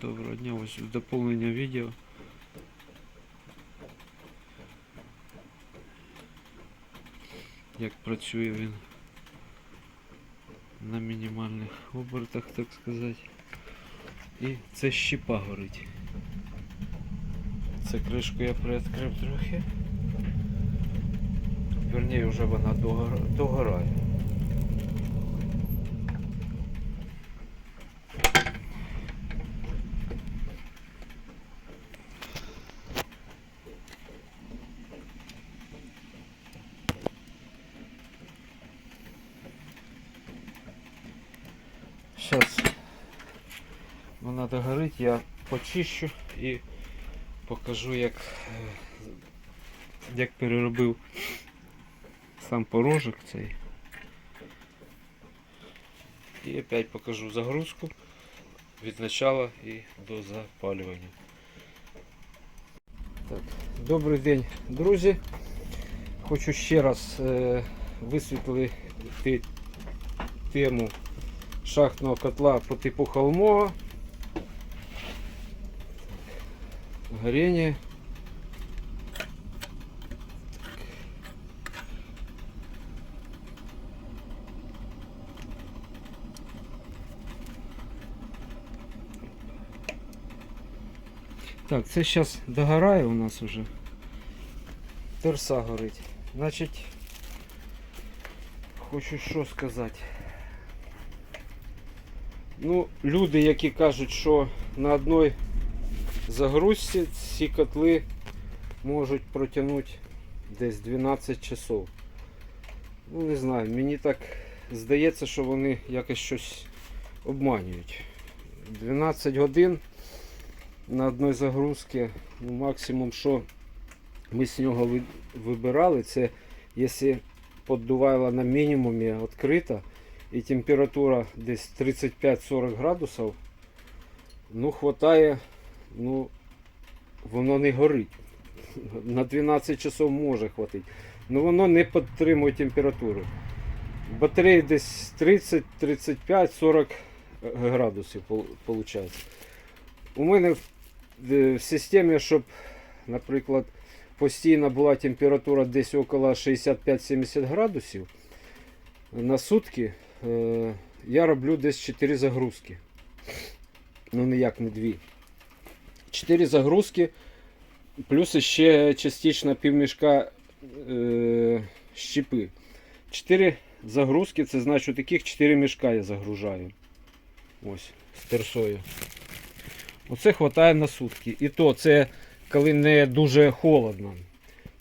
Доброго дня, ось доповнення відео. Як працює він на мінімальних обертах, так сказати. І це щіпа горить. Це кришку я приоткрив трохи. Верніше вже вона догорає. Зараз догорить, я почищу і покажу, як, е, як переробив сам порожок цей. І опять покажу загрузку від начала і до запалювання. Так, добрий день, друзі. Хочу ще раз е, висвітлити тему шахтного котла по типу холмова. Горение. Так, це зараз догорає у нас уже. Терса горить. Значить, хочу що сказати. Ну, люди, які кажуть, що на одній загрузці ці котли можуть протягнути десь 12 часов. Ну, не знаю, мені так здається, що вони якось щось обманюють. 12 годин на одній загрузці, ну, максимум, що ми з нього вибирали, це якщо поддувайло на мінімумі відкрита і температура десь 35-40 градусів, ну, хватає, ну, воно не горить. На 12 часов може хватити. Ну воно не підтримує температуру. Батареї десь 30, 35, 40 градусів виходить. У мене в, е, в системі, щоб, наприклад, постійна була температура десь около 65-70 градусів на сутки, е, я роблю десь 4 загрузки. Ну ніяк не 2. 4 загрузки, плюс ще частично півмішка е, щепи. 4 загрузки, це значить таких 4 мішка я загружаю. Ось, з терсою. Оце вистачає на сутки. І то це коли не дуже холодно.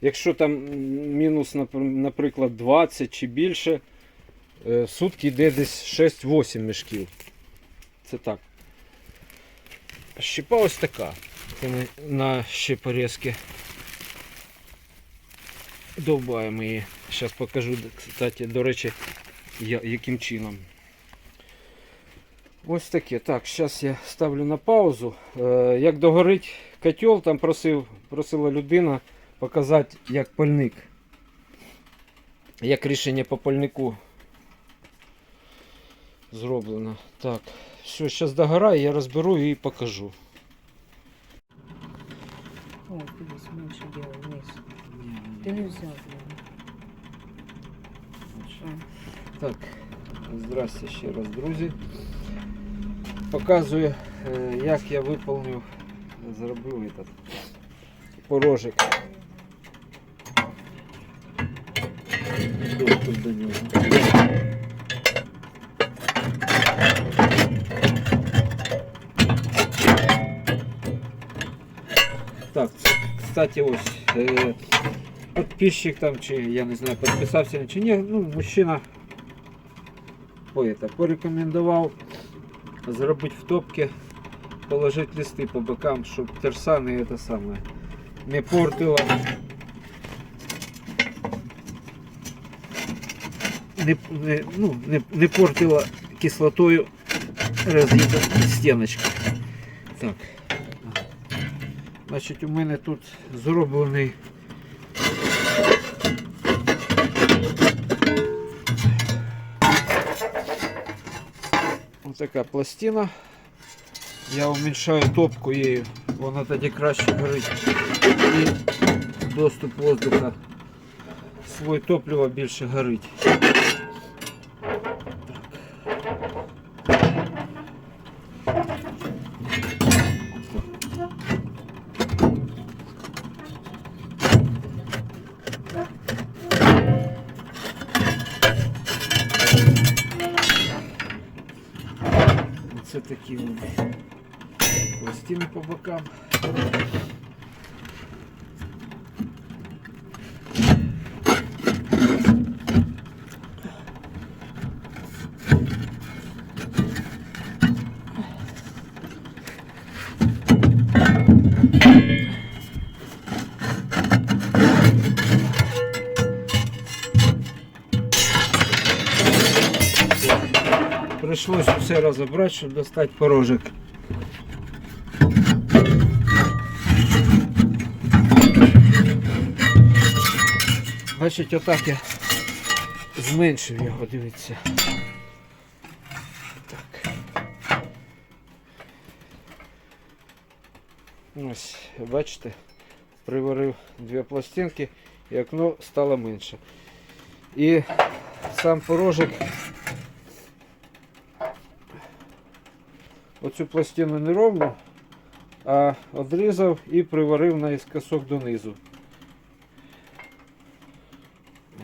Якщо там мінус, наприклад, 20 чи більше, е, сутки йде десь 6-8 мішків. Це так. Щепа ось така. Це ми на щепорезки довбаємо її. Зараз покажу, кстати, до речі, яким чином. Ось таке. Так, зараз я ставлю на паузу. Е, як догорить котел, там просив, просила людина показати, як пальник. Як рішення по пальнику зроблено. Так, все, зараз догорає, я розберу і покажу. О, дивись, менше делай вниз. Ти не його. Так, здрасте ще раз, друзі. Показую, е, як я виповнив, зробив этот порожик. Доступ до нього. кстати, ось е, підписчик там, чи я не знаю, підписався чи ні, ну, мужчина по это, порекомендував зробити в топки, положити листи по бокам, щоб терса не это саме не портила. Не, не, ну, не, не портила кислотою роз'їда стіночки. Так. Значить, у мене тут зроблений Ось така пластина Я уменьшаю топку її, вона тоді краще горить. І доступ воздуха. Свой топливо більше горить. Це такі вони пластини по бокам. Пришлось все разобрать, щоб достать порожек. Значить, отак я зменшив його, дивіться. Так. Ось, бачите, приварив дві пластинки і окно стало менше. І сам порожек оцю пластину не ровно, а одрізав і приварив наискосок донизу.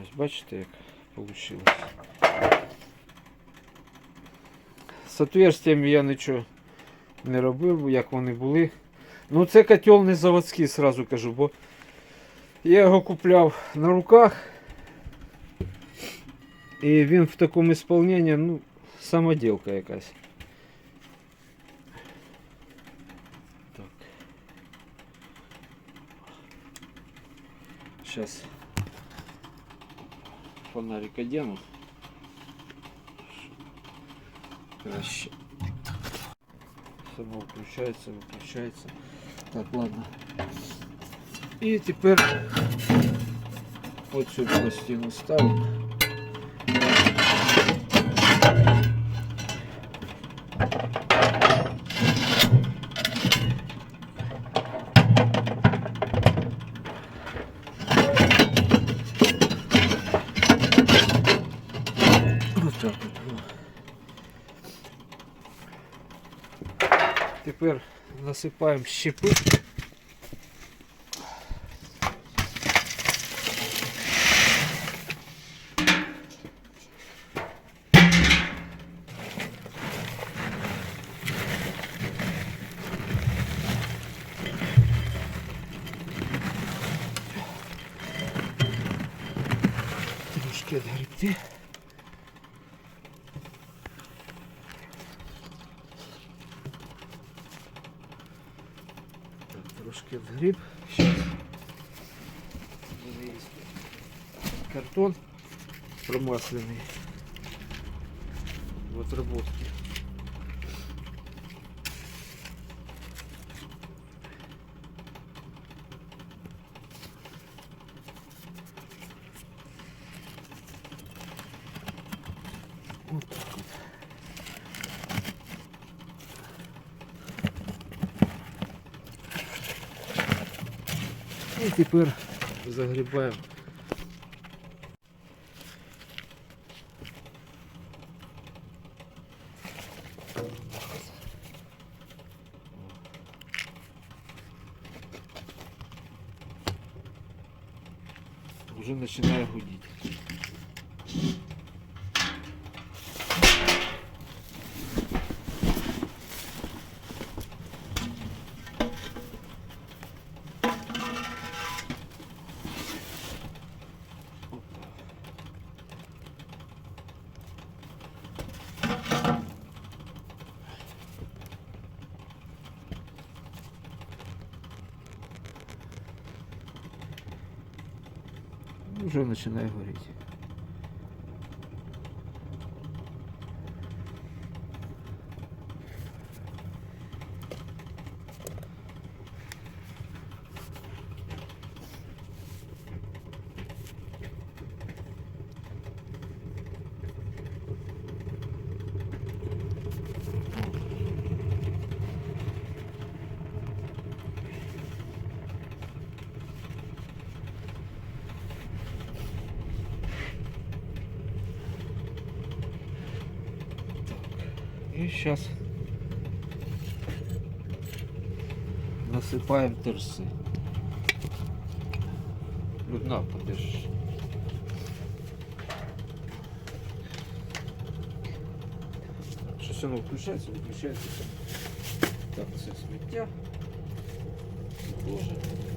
Ось бачите, як вийшло. З отверстиями я нічого не робив, як вони були. Ну це котел не заводський, сразу кажу, бо я його купляв на руках. І він в такому ісполненні, ну, самоділка якась. сейчас фонарик одену. Краще. Само включается, выключается. Так, ладно. И теперь вот оцю пластину ставимо. Тепер насипаємо щепи. Трошки відгрібти. Вгріб. Щас. У Картон промаслений. В отработке. І тепер загрібаємо. Уже починає гудіти. Уже починає горіти. Зараз насипаємо терси. Людна, подержи. Щось воно включається, виключається. Так, це сміття. Це